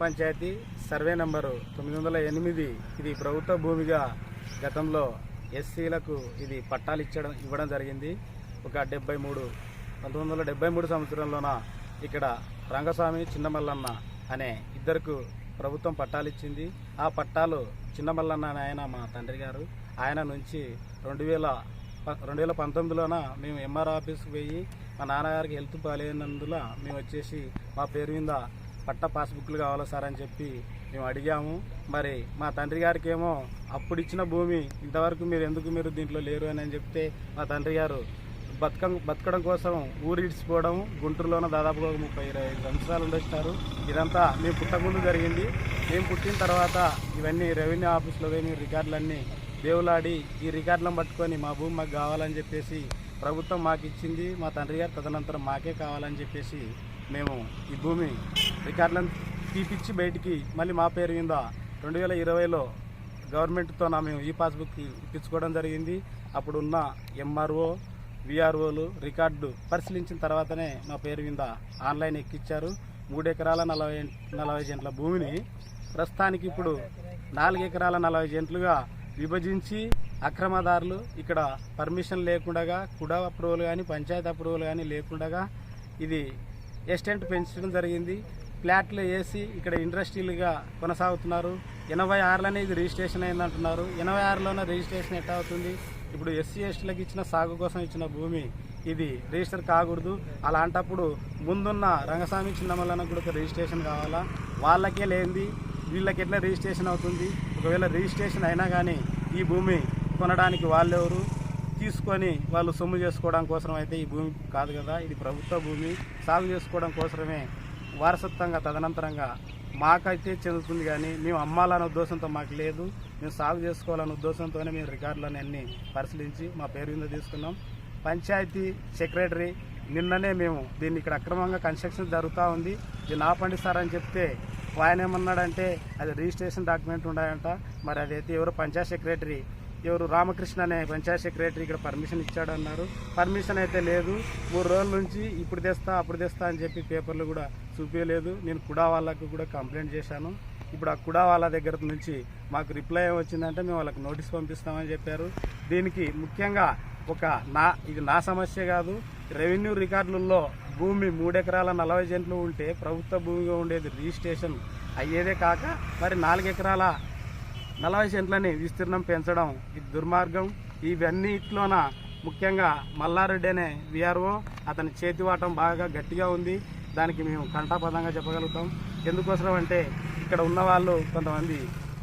Panchayat survey number తొమ్మిది వందల ఎనిమిది. ఇది ప్రభుత్వ భూమిగా గతంలో ఎస్సీలకు ఇది పట్టాలు ఇచ్చడం ఇవ్వడం జరిగింది. ఒక డెబ్బై మూడు పంతొమ్మిది వందల డెబ్బై మూడు సంవత్సరంలోన ఇక్కడ రంగస్వామి చిన్నమల్లన్న అనే ఇద్దరుకు ప్రభుత్వం పట్టాలు ఇచ్చింది. ఆ పట్టాలు చిన్నమల్లన్న అనే ఆయన మా తండ్రి గారు. ఆయన నుంచి రెండు వేల ప- రెండు వేల పంతొమ్మిదిలోన మేము ఎంఆర్ ఆఫీస్కి పోయి మా నాన్నగారికి హెల్త్ బాగాలేనందున మేము వచ్చేసి మా పేరు మీద పట్ట పాస్బుక్లు కావాలా సార్ అని చెప్పి మేము అడిగాము. మరి మా తండ్రి గారికి ఏమో అప్పుడు ఇచ్చిన భూమి ఇంతవరకు మీరు ఎందుకు మీరు దీంట్లో లేరు అని చెప్తే మా తండ్రి గారు బతకం బతకడం కోసం ఊరు ఇడిచిపోవడం గుంటూరులోనే దాదాపుగా ఒక ముప్పై ఇరవై ఐదు సంవత్సరాలు ఉండొచ్చారు ఇదంతా మేము పుట్టకముందు జరిగింది. మేము పుట్టిన తర్వాత ఇవన్నీ రెవెన్యూ ఆఫీస్లో పోయి రికార్డులన్నీ దేవులాడి ఈ రికార్డులను పట్టుకొని మా భూమి మాకు కావాలని చెప్పేసి ప్రభుత్వం మాకు ఇచ్చింది. మా తండ్రి గారు తదనంతరం మాకే కావాలని చెప్పేసి మేము ఈ భూమి రికార్డులను తీపిచ్చి బయటికి మళ్ళీ మా పేరు మీద రెండు వేల ఇరవైలో గవర్నమెంట్తో నా మేము ఈ పాస్బుక్ ఇప్పించుకోవడం జరిగింది. అప్పుడు ఉన్న ఎంఆర్ఓ విఆర్ఓలు రికార్డు పరిశీలించిన తర్వాతనే మా పేరు మీద ఆన్లైన్ ఎక్కిచ్చారు. మూడు ఎకరాల నలభై నలభై జంట్ల భూమిని ప్రస్తుతానికి ఇప్పుడు నాలుగు ఎకరాల నలభై జంట్లుగా విభజించి అక్రమదారులు ఇక్కడ పర్మిషన్ లేకుండా కుడా అప్రూవల్ కానీ పంచాయతీ అప్రూవల్ కానీ లేకుండా ఇది ఎస్టెంట్ పెంచడం జరిగింది. ఫ్లాట్లు వేసి ఇక్కడ ఇండస్ట్రీలుగా కొనసాగుతున్నారు. ఎనభై ఆరులోనే ఇది రిజిస్ట్రేషన్ అయిందంటున్నారు. ఎనభై ఆరులోనే రిజిస్ట్రేషన్ ఎట్లా అవుతుంది ఇప్పుడు ఎస్సీ ఎస్టీలకు ఇచ్చిన సాగు కోసం ఇచ్చిన భూమి ఇది రిజిస్టర్ కాకూడదు. అలాంటప్పుడు ముందున్న రంగస్వామి చిన్నమల్లనకు కూడా ఒక రిజిస్ట్రేషన్ కావాలా? వాళ్ళకే లేనిది వీళ్ళకి ఎట్లా రిజిస్ట్రేషన్ అవుతుంది? ఒకవేళ రిజిస్ట్రేషన్ అయినా కానీ ఈ భూమి కొనడానికి వాళ్ళెవరు? తీసుకొని వాళ్ళు సొమ్ము చేసుకోవడం కోసం అయితే ఈ భూమి కాదు కదా. ఇది ప్రభుత్వ భూమి. సాగు చేసుకోవడం కోసమే వారసత్వంగా తదనంతరంగా మాకైతే చెందుతుంది కానీ మేము అమ్మాలనే ఉద్దేశంతో మాకు లేదు. మేము సాగు చేసుకోవాలనే ఉద్దేశంతోనే మేము రికార్డులను అన్ని పరిశీలించి మా పేరు మీద తీసుకున్నాం. పంచాయతీ సెక్రటరీ నిన్ననే మేము దీన్ని ఇక్కడ అక్రమంగా కన్స్ట్రక్షన్ జరుగుతూ ఉంది. దీన్ని ఆపండి సార్ అని చెప్తే ఆయన ఏమన్నాడంటే అది రిజిస్ట్రేషన్ డాక్యుమెంట్ ఉన్నాయంట మరి అదైతే ఎవరు పంచాయత్ సెక్రటరీ ఎవరు రామకృష్ణ అనే పంచాయత్ సెక్రటరీ ఇక్కడ పర్మిషన్ ఇచ్చాడు అన్నారు పర్మిషన్ అయితే లేదు. మూడు రోజుల నుంచి ఇప్పుడు తెస్తా అప్పుడు తెస్తా అని చెప్పి పేపర్లు కూడా చూపించలేదు నేను కుడా వాళ్ళకు కూడా కంప్లైంట్ చేశాను. ఇప్పుడు ఆ కుడా వాళ్ళ దగ్గర నుంచి మాకు రిప్లై ఏం వచ్చిందంటే మేము వాళ్ళకి నోటీస్ పంపిస్తామని చెప్పారు. దీనికి ముఖ్యంగా ఒక నా ఇది నా సమస్య కాదు. రెవెన్యూ రికార్డులలో భూమి మూడెకరాల నలభై సెంట్లు ఉంటే ప్రభుత్వ భూమిగా ఉండేది రిజిస్ట్రేషన్ అయ్యేదే కాక మరి నాలుగు ఎకరాల నలభై సెంట్లని విస్తీర్ణం పెంచడం ఇది దుర్మార్గం. ఇవన్నిట్లోన ముఖ్యంగా మల్లారెడ్డి అనే విఆర్ఓ అతని చేతివాటం బాగా గట్టిగా ఉంది. దానికి మేము కంఠాపదంగా చెప్పగలుగుతాం. ఎందుకోసం అంటే ఇక్కడ ఉన్న వాళ్ళు కొంతమంది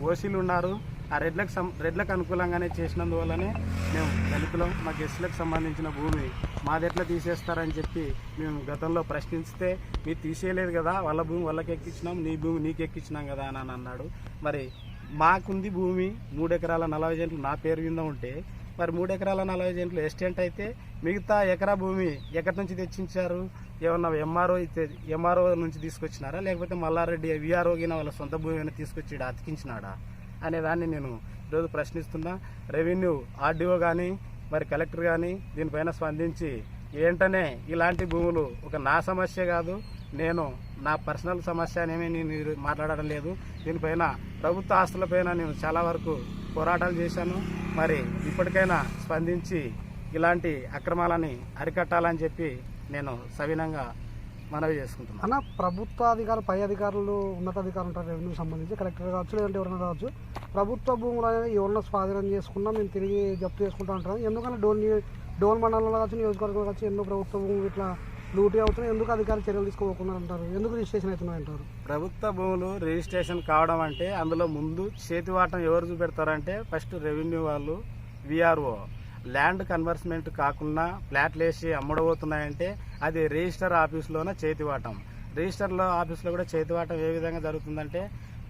ఓసీలు ఉన్నారు. ఆ రెడ్లకు సం రెడ్లకు అనుకూలంగానే చేసినందువల్లనే మేము దళితులం. మాకు ఎస్సీలకు సంబంధించిన భూమి మాది ఎట్లా తీసేస్తారని చెప్పి మేము గతంలో ప్రశ్నిస్తే మీరు తీసేయలేదు కదా వాళ్ళ భూమి వాళ్ళకి ఎక్కించినాం నీ భూమి నీకు ఎక్కించినాం కదా అని అన్నాడు. మరి మాకుంది భూమి మూడు ఎకరాల నలభై సెంట్లు నా పేరు మీద ఉంటే మరి మూడు ఎకరాల నలభై సెంట్లు ఎస్టెంట్ అయితే మిగతా ఎకరా భూమి ఎక్కడి నుంచి తెచ్చించారు? ఏమన్నా ఎంఆర్ఓ ఎంఆర్ఓ నుంచి తీసుకొచ్చినారా? లేకపోతే మల్లారెడ్డి విఆర్ఓ గిన వాళ్ళ సొంత భూమి అయినా తీసుకొచ్చి అతికించినాడా? అనేదాన్ని నేను ఈరోజు ప్రశ్నిస్తున్నా. రెవెన్యూ ఆర్డీఓ కానీ మరి కలెక్టర్ కానీ దీనిపైన స్పందించి ఏంటనే ఇలాంటి భూములు ఒక నా సమస్య కాదు. నేను నా పర్సనల్ సమస్య అనేమి నేను మాట్లాడడం లేదు. దీనిపైన ప్రభుత్వ ఆస్తులపైన నేను చాలా వరకు పోరాటాలు చేశాను. మరి ఇప్పటికైనా స్పందించి ఇలాంటి అక్రమాలని అరికట్టాలని చెప్పి నేను సవినంగా మనవి చేసుకుంటున్నాను. అన్న ప్రభుత్వ అధికారులు పై అధికారులు ఉన్నతాధికారులు ఉంటారు రెవెన్యూ సంబంధించి కలెక్టర్ కావచ్చు లేదంటే ఎవరైనా కావచ్చు ప్రభుత్వ భూములు అనేది ఎవరైనా స్వాధీనం చేసుకున్నా మేము తిరిగి జప్తు చేసుకుంటా ఉంటాం. ఎందుకంటే డోన్ డోన్ మండలంలో కావచ్చు నియోజకవర్గంలో కావచ్చు ఎన్నో ప్రభుత్వ భూములు ఇట్లా లూటీ అవుతున్నాయి ఎందుకు అధికారులు చర్యలు తీసుకోకుండా అంటారు ఎందుకు రిజిస్ట్రేషన్ అవుతున్నాయి అంటారు? ప్రభుత్వ భూములు రిజిస్ట్రేషన్ కావడం అంటే అందులో ముందు చేతివాటం ఎవరు చూపెడతారంటే ఫస్ట్ రెవెన్యూ వాళ్ళు విఆర్ఓ ల్యాండ్ కన్వర్స్మెంట్ కాకుండా ఫ్లాట్లు వేసి అమ్మడబోతున్నాయంటే అది రిజిస్టర్ ఆఫీస్లోనే చేతివాటం రిజిస్టర్లో ఆఫీస్లో కూడా చేతివాటం ఏ విధంగా జరుగుతుందంటే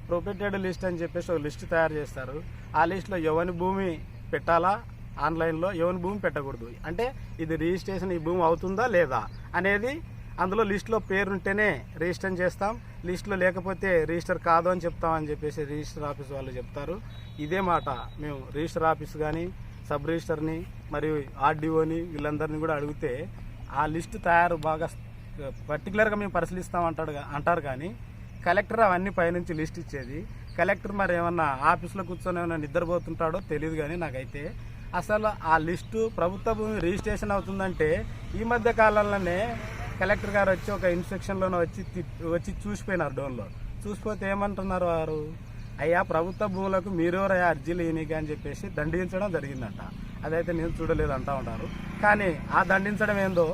ప్రొపెటెడ్ లిస్ట్ అని చెప్పేసి ఒక లిస్ట్ తయారు చేస్తారు. ఆ లిస్ట్లో ఎవరి భూమి పెట్టాలా? ఆన్లైన్లో ఎవరి భూమి పెట్టకూడదు. అంటే ఇది రిజిస్ట్రేషన్ ఈ భూమి అవుతుందా లేదా అనేది అందులో లిస్ట్లో పేరుంటేనే రిజిస్టర్ చేస్తాం. లిస్ట్లో లేకపోతే రిజిస్టర్ కాదు అని చెప్తామని చెప్పేసి రిజిస్టర్ ఆఫీస్ వాళ్ళు చెప్తారు. ఇదే మాట మేము రిజిస్టర్ ఆఫీస్ కానీ సబ్ రిజిస్టర్ని మరియు ఆర్డీఓని వీళ్ళందరినీ కూడా అడిగితే ఆ లిస్టు తయారు బాగా పర్టికులర్గా మేము పరిశీలిస్తాం అంటాడు అంటారు కానీ కలెక్టర్ అవన్నీ పైనుంచి లిస్ట్ ఇచ్చేది. కలెక్టర్ మరి ఏమన్నా ఆఫీస్లో కూర్చొని ఏమైనా నిద్రపోతుంటాడో తెలియదు కానీ నాకైతే అసలు ఆ లిస్టు ప్రభుత్వ భూమి రిజిస్ట్రేషన్ అవుతుందంటే ఈ మధ్య కాలంలోనే కలెక్టర్ గారు వచ్చి ఒక ఇన్స్పెక్షన్లోనే వచ్చి వచ్చి చూసిపోయినారు డోన్లో చూసిపోతే ఏమంటున్నారు వారు? అయ్యా ప్రభుత్వ భూములకు మీరెవరయ్యా అర్జీలు ఈయనకి అని చెప్పేసి దండించడం జరిగిందంట. అదైతే నేను చూడలేదు అంటా ఉంటారు కానీ ఆ దండించడం ఏందో?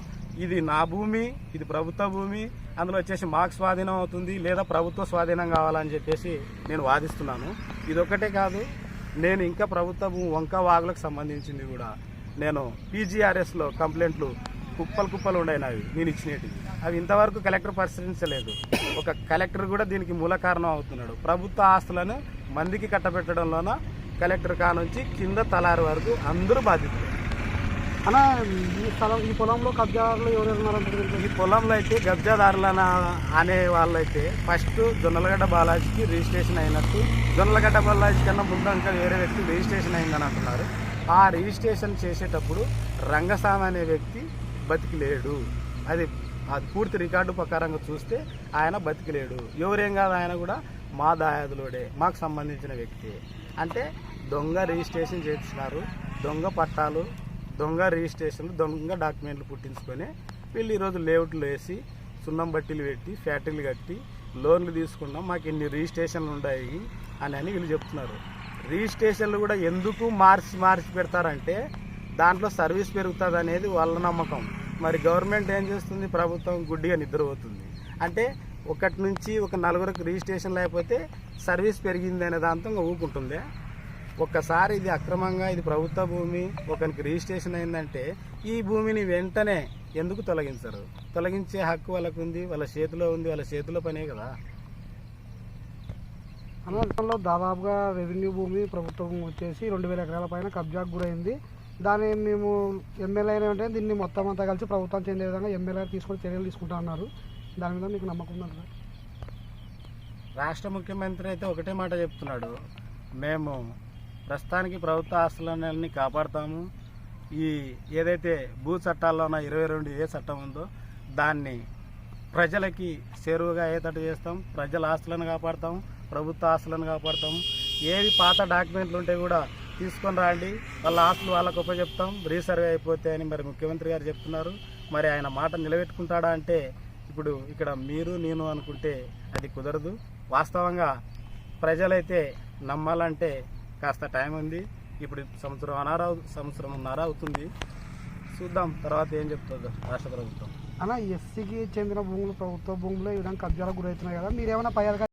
ఇది నా భూమి ఇది ప్రభుత్వ భూమి అందులో వచ్చేసి మాకు స్వాధీనం అవుతుంది లేదా ప్రభుత్వ స్వాధీనం కావాలని చెప్పేసి నేను వాదిస్తున్నాను. ఇది ఒక్కటే కాదు నేను ఇంకా ప్రభుత్వ భూమి వంక వాగులకు సంబంధించింది కూడా. నేను పీజీఆర్ఎస్లో కంప్లైంట్లు కుప్పలు కుప్పలు ఉన్నాయి నావి నేను ఇచ్చినవి అవి ఇంతవరకు కలెక్టర్ పరిశీలించలేదు. ఒక కలెక్టర్ కూడా దీనికి మూల కారణం అవుతున్నాడు. ప్రభుత్వ ఆస్తులను మందికి కట్టబెట్టడంలోన కలెక్టర్ కానుంచి కింద తలారి వరకు అందరూ బాధితులు. అన్న ఈ స్థలం ఈ పొలంలో కబ్జాదారులు ఎవరెవరు ఈ పొలంలో అయితే కబ్జాదారులన అనే వాళ్ళైతే ఫస్ట్ జొన్నలగడ్డ బాలాజీకి రిజిస్ట్రేషన్ అయినట్టు జొన్నలగడ్డ బాలాజీ కన్నా ముందు ఇంకా వేరే వ్యక్తి రిజిస్ట్రేషన్ అయిందని అంటున్నారు. ఆ రిజిస్ట్రేషన్ చేసేటప్పుడు రంగస్వామి అనే వ్యక్తి బతికిలేడు. అది అది పూర్తి రికార్డు ప్రకారంగా చూస్తే ఆయన బతికిలేడు. ఎవరేం కాదు ఆయన కూడా మా దాయాదులోడే మాకు సంబంధించిన వ్యక్తి. అంటే దొంగ రిజిస్ట్రేషన్ చేస్తున్నారు. దొంగ పట్టాలు దొంగ రిజిస్ట్రేషన్లు దొంగ డాక్యుమెంట్లు పుట్టించుకొని వీళ్ళు ఈరోజు లేఅవుట్లు వేసి సున్నం బట్టీలు పెట్టి ఫ్యాక్టరీలు కట్టి లోన్లు తీసుకున్నాం మాకు ఇన్ని రిజిస్ట్రేషన్లు ఉన్నాయి అని అని వీళ్ళు చెప్తున్నారు. రిజిస్ట్రేషన్లు కూడా ఎందుకు మార్చి మార్చి పెడతారంటే దాంట్లో సర్వీస్ పెరుగుతుంది అనేది వాళ్ళ నమ్మకం. మరి గవర్నమెంట్ ఏం చేస్తుంది? ప్రభుత్వం గుడ్డిగా నిద్రపోతుంది. అంటే ఒకటి నుంచి ఒక నలుగురికి రిజిస్ట్రేషన్ లేకపోతే సర్వీస్ పెరిగింది అనే దాంతో ఊపుకుంటుంది ఒక్కసారి ఇది అక్రమంగా ఇది ప్రభుత్వ భూమి ఒకరికి రిజిస్ట్రేషన్ అయిందంటే ఈ భూమిని వెంటనే ఎందుకు తొలగించరు? తొలగించే హక్కు వాళ్ళకు ఉంది వాళ్ళ చేతిలో ఉంది వాళ్ళ చేతిలో పనే కదా. అనంతరంలో దాదాపుగా రెవెన్యూ భూమి ప్రభుత్వ వచ్చేసి రెండు వేల ఎకరాల పైన కబ్జాకు గురైంది. దాన్ని మేము ఎమ్మెల్యే అంటే దీన్ని మొత్తం అంతా కలిసి ప్రభుత్వం చెందే విధంగా ఎమ్మెల్యే తీసుకొని చర్యలు తీసుకుంటా ఉన్నారు దాని మీద మీకు నమ్మకం ఉందంటారా రాష్ట్ర ముఖ్యమంత్రి అయితే ఒకటే మాట చెప్తున్నాడు. మేము ప్రస్తుతానికి ప్రభుత్వ ఆస్తులన్నీ కాపాడుతాము. ఈ ఏదైతే భూ చట్టాల్లో ఉన్న ఇరవై రెండు ఏ చట్టం ఉందో దాన్ని ప్రజలకి చేరువగా అయ్యేటట్టు చేస్తాం. ప్రజల ఆస్తులను కాపాడతాం ప్రభుత్వ ఆస్తులను కాపాడతాం. ఏది పాత డాక్యుమెంట్లు ఉంటే కూడా తీసుకొని రండి. వాళ్ళ ఆస్తులు వాళ్ళకు చెప్తాం రీసర్వే అయిపోతే అని మరి ముఖ్యమంత్రి గారు చెప్తున్నారు. మరి ఆయన మాట నిలబెట్టుకుంటాడా అంటే ఇప్పుడు ఇక్కడ మీరు నేను అనుకుంటే అది కుదరదు. వాస్తవంగా ప్రజలైతే నమ్మాలంటే కాస్త టైం ఉంది. ఇప్పుడు సంవత్సరం అనారా సంవత్సరం ఉన్నారా అవుతుంది. చూద్దాం తర్వాత ఏం చెప్తుంది రాష్ట్ర ప్రభుత్వం. అన్న ఎస్సీకి చెందిన భూములు ప్రభుత్వ భూములు ఈ విధంగా కబ్జాలకు గురవుతున్నాయి కదా. మీరు ఏమైనా పై